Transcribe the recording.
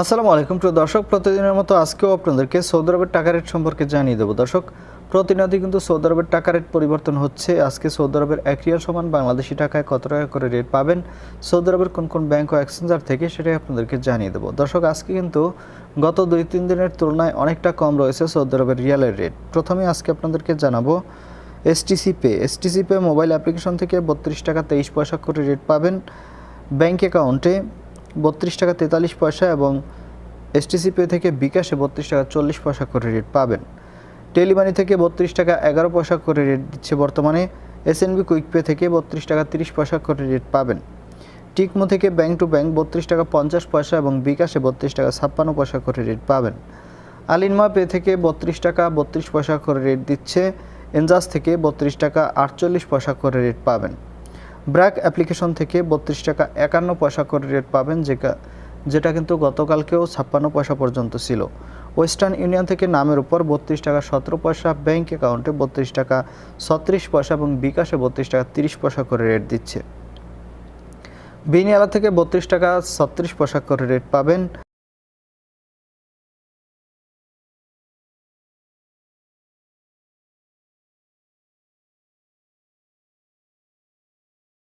আসসালামু আলাইকুম প্রিয় দর্শক, প্রতিদিনের মতো আজকেও আপনাদেরকে সৌদি আরবের টাকা রেট সম্পর্কে জানিয়ে দেবো। দর্শক, প্রতিনিয়তই কিন্তু সৌদি আরবের টাকা রেট পরিবর্তন হচ্ছে। আজকে সৌদি আরবের এক রিয়াল সমান বাংলাদেশি টাকায় কত টাকা করে রেট পাবেন? সৌদি আরবের কোন কোন ব্যাংক ও এক্সচেঞ্জার থেকে সেটাই আপনাদেরকে জানিয়ে দেবো। দর্শক, আজকে কিন্তু গত দুই তিন দিনের তুলনায় অনেকটা কম রয়েছে সৌদি আরবের রিয়ালের রেট। প্রথমে আজকে আপনাদেরকে জানাব STC pay. STC pay mobile application থেকে বত্রিশ টাকা তেইশ পয়সা করে রেট পাবেন। ব্যাংক অ্যাকাউন্টে বত্রিশ টাকা তেতাল্লিশ পয়সা এবং এসটিসি পে থেকে বিকাশে বত্রিশ টাকা চল্লিশ পয়সা করে রেট পাবেন। টেলিমানি থেকে বত্রিশ টাকা এগারো পয়সা করে রেট দিচ্ছে বর্তমানে। এসএনবি কুইক পে থেকে বত্রিশ টাকা তিরিশ পয়সা করে রেট পাবেন। টিকমো থেকে ব্যাংক টু ব্যাংক বত্রিশ টাকা পঞ্চাশ পয়সা এবং বিকাশে বত্রিশ টাকা ছাপ্পান্ন পয়সা করে রেট পাবেন। আলিনমা পে থেকে বত্রিশ টাকা বত্রিশ পয়সা করে রেট দিচ্ছে। এনজাস থেকে বত্রিশ টাকা আটচল্লিশ পয়সা করে রেট পাবেন। ব্র্যাক অ্যাপ্লিকেশন থেকে বত্রিশ টাকা একান্ন পয়সা করে রেট পাবেন যেটা যেটা কিন্তু গতকালকেও ছাপ্পান্ন পয়সা পর্যন্ত ছিল। ওয়েস্টার্ন ইউনিয়ন থেকে নামের উপর বত্রিশ টাকা সতেরো পয়সা, ব্যাংক অ্যাকাউন্টে বত্রিশ টাকা ছত্রিশ পয়সা এবং বিকাশে বত্রিশ টাকা তিরিশ পয়সা করে রেট দিচ্ছে। বিনিয়ালা থেকে বত্রিশ টাকা ছত্রিশ পয়সা করে রেট পাবেন।